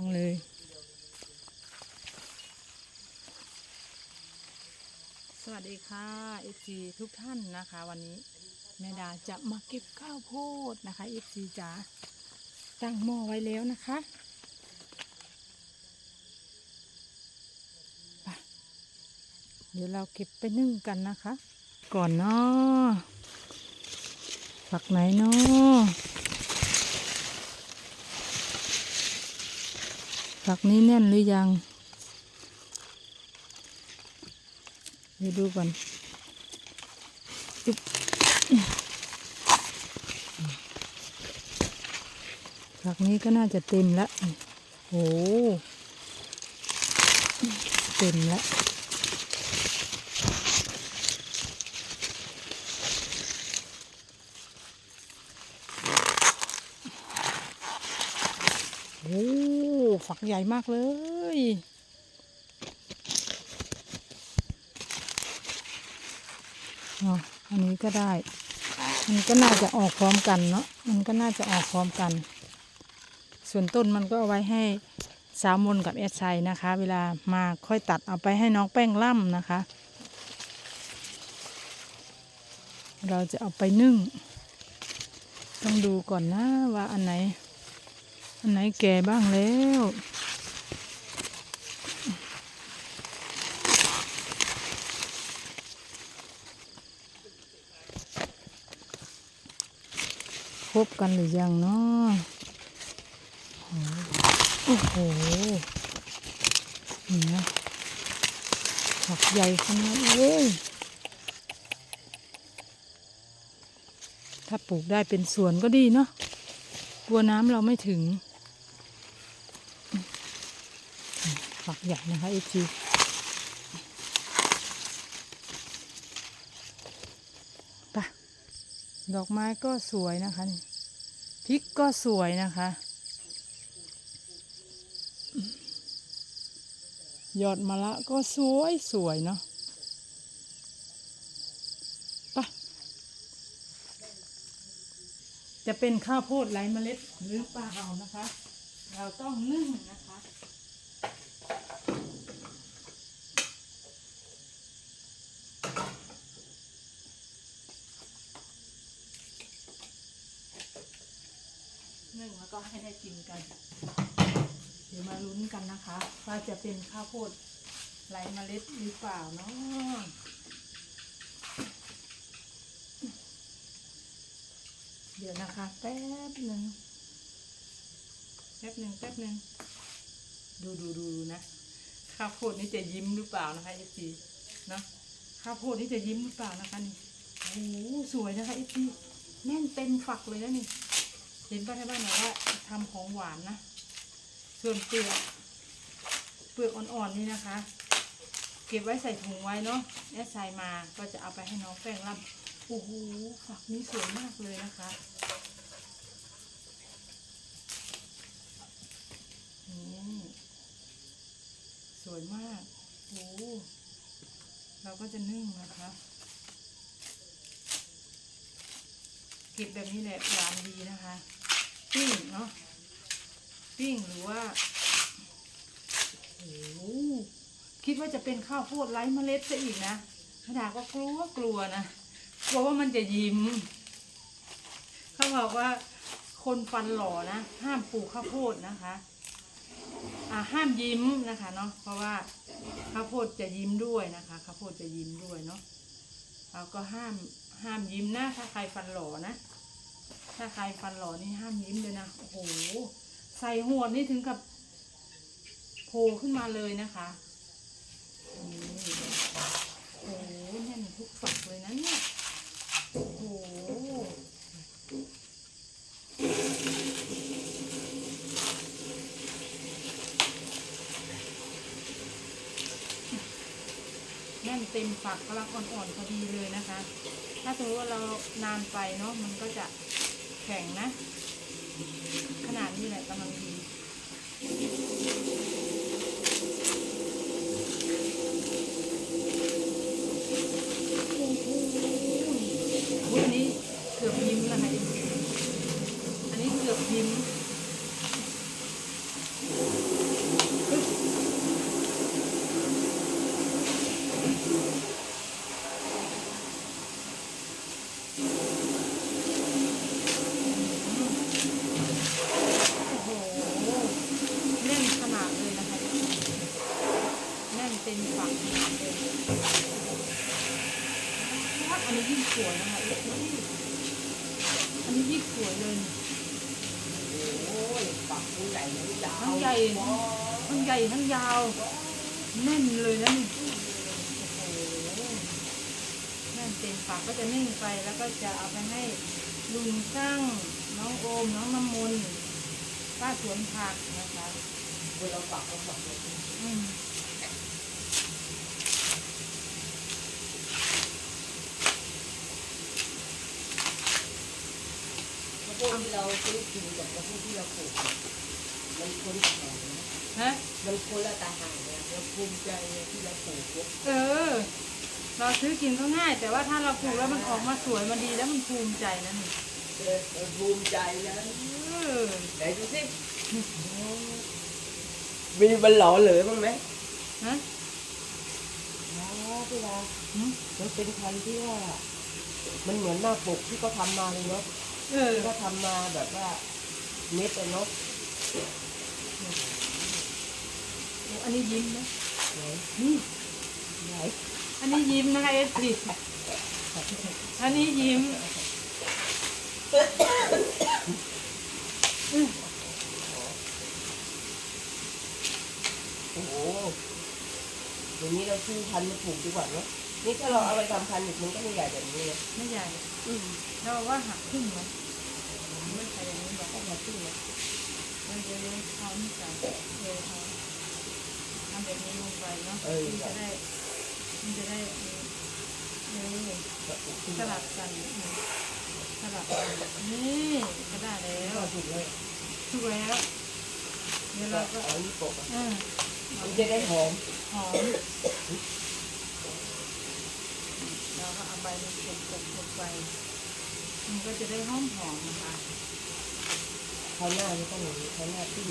จังเลย สวัสดีค่ะเอฟซีทุกท่านนะคะ วันนี้แม่ดาจะมาเก็บข้าวโพดนะคะเอฟซีจ๋าตั้งหม้อไว้แล้วนะคะเดี๋ยวเราเก็บไปนึ่งกันนะคะ ก่อนเนาะฝักไหนเนาะ ฝักนี้แน่นหรือยัง เดี๋ยวดูก่อนฝักนี้ก็น่าจะเต็มแล้วโอ้เต็มแล้วโอ้ ฝักใหญ่มากเลย อันนี้ก็ได้ มันก็น่าจะออกพร้อมกันเนาะ มันก็น่าจะออกพร้อมกัน ส่วนต้นมันก็เอาไว้ให้สาวมนกับแอดชัยนะคะ เวลามาค่อยตัดเอาไปให้น้องแป้งล่ำนะคะ เราจะเอาไปนึ่ง ต้องดูก่อนนะว่าอันไหน อันไหนแก่บ้างแล้วครบกันหรือยังเนาะโอ้โห นี่นะฝักใหญ่ขนาดเลยถ้าปลูกได้เป็นสวนก็ดีเนาะกลัวน้ำเราไม่ถึง ฝัก ใหญ่นะคะเอจีไปะดอกไม้ก็สวยนะคะพริกก็สวยนะคะ ยอดมะละก็สวยสวยเนาะไปะจะเป็นข้าวโพดไร้เมล็ดหรือเปล่านะคะ เราต้องนึ่งนะคะ นึ่งแล้วก็ให้ได้กินกัน เดี๋ยวมาลุ้นกันนะคะ ว่าจะเป็นข้าวโพดไร้เมล็ดหรือเปล่าเนาะเดี๋ยวนะคะ แป๊บหนึ่งแป๊บหนึ่งแป๊บหนึ่งดูดูดูดูนะข้าวโพดนี่จะยิ้มหรือเปล่านะคะเอซีเนาะข้าวโพดนี่จะยิ้มหรือเปล่านะคะนี่โอ้โหสวยนะคะเอซีแน่นเต็มฝักเลยนะนี่ เห็นป้าที่บ้านบอกว่าทำของหวานนะ ส่วนเปลือกเปลือกอ่อนๆนี่นะคะ เก็บไว้ใส่ถุงไว้เนาะแอดใส่มาก็จะเอาไปให้น้องแป้งร่ำโอ้โหฝักนี้สวยมากเลยนะคะนี่สวยมากโอ้เราก็จะนึ่งนะคะเก็บแบบนี้แหละหวานดีนะคะ ปิ้งเนาะปิ้งหรือว่าโอ้โหคิดว่าจะเป็นข้าวโพดไร้เมล็ดซะอีกนะขนาดก็กลัวกลัวนะกลัวว่ามันจะยิ้ม เขาบอกว่าคนฟันหล่อนะ ห้ามปลูกข้าวโพดนะคะอ่าห้ามยิ้มนะคะเนาะเพราะว่าข้าวโพดจะยิ้มด้วยนะคะข้าวโพดจะยิ้มด้วยเนาะเราก็ห้ามห้ามยิ้มนะถ้าใครฟันหล่อนะ ถ้าใครฟันหล่อนี่ห้ามยิ้มเลยนะ โอ้โห ใส่หัวดนี่ถึงกับโผล่ขึ้นมาเลยนะคะโอ้โหแน่นทุกฝักเลยนะเนี่ย โอ้โหแน่นเต็มฝักกำลังอ่อนๆพอดีเลยนะคะ ถ้าสมมติว่าเรานานไปเนาะมันก็จะ แข็งนะ ขนาดนี้แหละกำลังดีโอ้โหอุ๊ยอันนี้เกือบยิ้มนะคะอันนี้เกือบยิ้ม สวยนะคะ อันนี้ยิ่งสวยเลยนี่โอ้ยปักทั้งใหญ่ทั้งยาวทั้งใหญ่ทั้งใหญ่ทั้งยาวแน่นเลยนะนี่โอ้โหแน่นเต็มปากก็จะนิ่งไปแล้วก็จะเอาไปให้ลุงช่างน้องโอมน้องน้ำมนต์ป้าสวนผักนะคะเวลาปักก็ปักเลยอืม ข้าวโพดที่เราซื้อกินกับข้าวโพดที่เราปลูกเนี่ยมันคนละแถวนะฮะ มันคนละตาหางเนี่ยเราภูมิใจเนี่ยที่เราปลูกเนี่ยเออ เราซื้อกินก็ง่าย แต่ว่าถ้าเราปลูกแล้วมันออกมาสวยมันดีแล้วมันภูมิใจนะนี่เออเออภูมิใจนะเออไหนดูสิมีมันหล่อเหลือบ้างไหมฮะอ๋อพี่ดาหืมมันเป็นพันธุ์ที่ว่า มันเหมือนหน้าปกที่เขาทำมาเลยเนาะ เออที่เขาทำมาแบบว่าเม็ดอะเนาะโอ้อันนี้ยิ้มนะไหนนี่ไหนอันนี้ยิ้มนะคะเอสพีอันนี้ยิ้มโอ้โหอย่างนี้เราซื้อพันธุ์มาปลูกดีกว่าเนาะ นี่ถ้าเราเอาไปทำพันธุ์อีกมันก็ไม่ใหญ่แบบนี้เลยไม่ใหญ่ อืมเราว่าหักครึ่งมันไม่ใช่อย่างนี้บอกต้องมาซื้อนะเดี๋ยวเดี๋ยวเดี๋ยวเอานี่ใส่เดี๋ยวเอาทำแบบนี้ลงไปเนาะมันจะได้มันจะได้เออสลับกันอืมสลับกันนี่ก็ได้แล้แล้ววก็ถูกเลยถูกแล้วเดี๋ยวเราก็เอานี่ปกอะเออมันจะได้หอมหอม เราก็เอาใบมันกดกดกดไป มันก็จะได้หอมหอมนะคะคราวหน้าไม่ต้องอย่างนี้คราวหน้าปิ้ง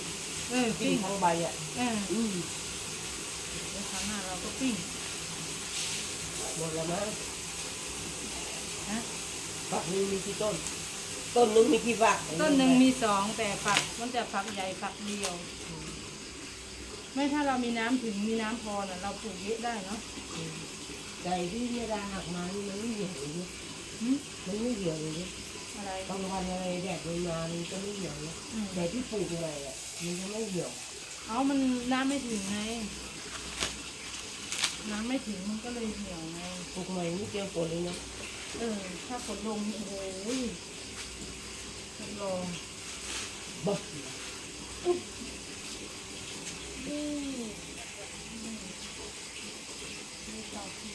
เออปิ้ปิ้งงทั้งใบอะเอออืมแล้วครั้งหน้าเราก็ปิ้งหมดแล้วมั้งนะฝักหนึงมีกี่ต้น ต้นหนึงมีกี่ฝักต้นหนึ่งมีสองแต่ฝักมันจะฝักใหญ่ฝักเดียว ไม่ถ้าเรามีน้ำถึงมีน้ำพอน่ะเราปลูกเยอะได้เนาะ อืม ใจที่เวลาหักมานี่มันไม่เหี่ยวเลยเนี่ยหึมันไม่เหี่ยวเลยเนี่ยอะไรบางวันอะไรแดดเลยมามันก็ไม่เหี่ยวเนี่ยอืมแต่ที่ปลูกใหม่อะมันจะไม่เหี่ยวเอามันน้ำไม่ถึงไง น้ำไม่ถึงมันก็เลยเหี่ยวไง ปลูกใหม่ไม่เจอฝนเลยนะเออ ถ้าฝนลงโอ้โหรับรองบ๊ะไม่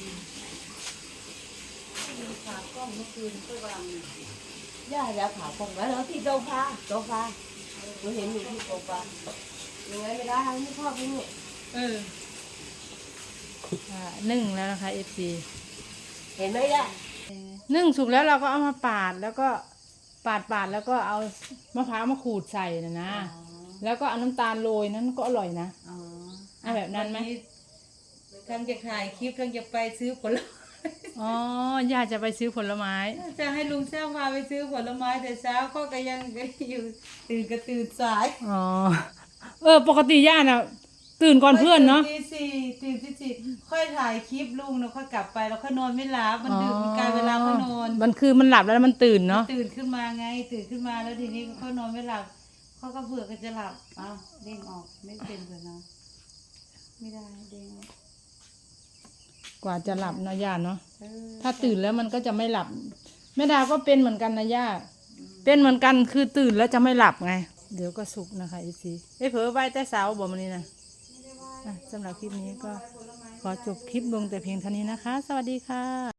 ต่อคืนมีขากล้องเมื่อคืนก็วางย่าอย่าผ่าปงแล้วเหรอที่โซฟาโซฟาเราเห็นอยู่ที่โซฟายังไงไม่ได้ไม่ชอบที่นี่เอออ่านึ่งแล้วนะคะ FC เห็นไหมย่านึ่งสุกแล้วเราก็เอามาปาดแล้วก็ปาดปาดแล้วก็เอามะพร้าวมาขูดใส่นะนะ แล้วก็เอาน้ำตาลโรยนั้นก็อร่อยนะ อ๋อ เอาแบบนั้นไหม ทั้งจะถ่ายคลิปทั้งจะไปซื้อผลไม้อ๋อย่าจะไปซื้อผลไม้ จะให้ลุงเช้าพาไปซื้อผลไม้แต่เช้าก็ก็ยังอยู่ตื่นก็ตื่นสายอ๋อเออ ปกติย่าน่ะ ตื่นก่อนเพื่อนเนาะตื่ตีสี่ตื่นที่สี่ค่อยถ่ายคลิปลุงแล้วค่อยกลับไปแล้วค่อยนอนไม่หลับมันดึกมันกลายเวลาค่อยนอนมันคือมันหลับแล้วมันตื่นเนาะตื่นขึ้นมาไง ตื่นขึ้นมาแล้วทีนี้ค่อยนอนไม่หลับเขาก็เบื่อก็จะหลับอ้าวเด้งออกไม่เป็นเลยนะไม่ได้เด้งออก กว่าจะหลับนะย่าเนาะเออถ้าตื่นแล้วมันก็จะไม่หลับแม่ดาก็เป็นเหมือนกันนะย่าเป็นเหมือนกันคือตื่นแล้วจะไม่หลับไง เดี๋ยวก็สุกนะคะอีซีเอ้ยเผลอไปแต่สาวบอกมันนี่นะอะสำหรับคลิปนี้ก็ขอจบคลิปลงแต่เพียงเท่านี้นะคะ สวัสดีค่ะ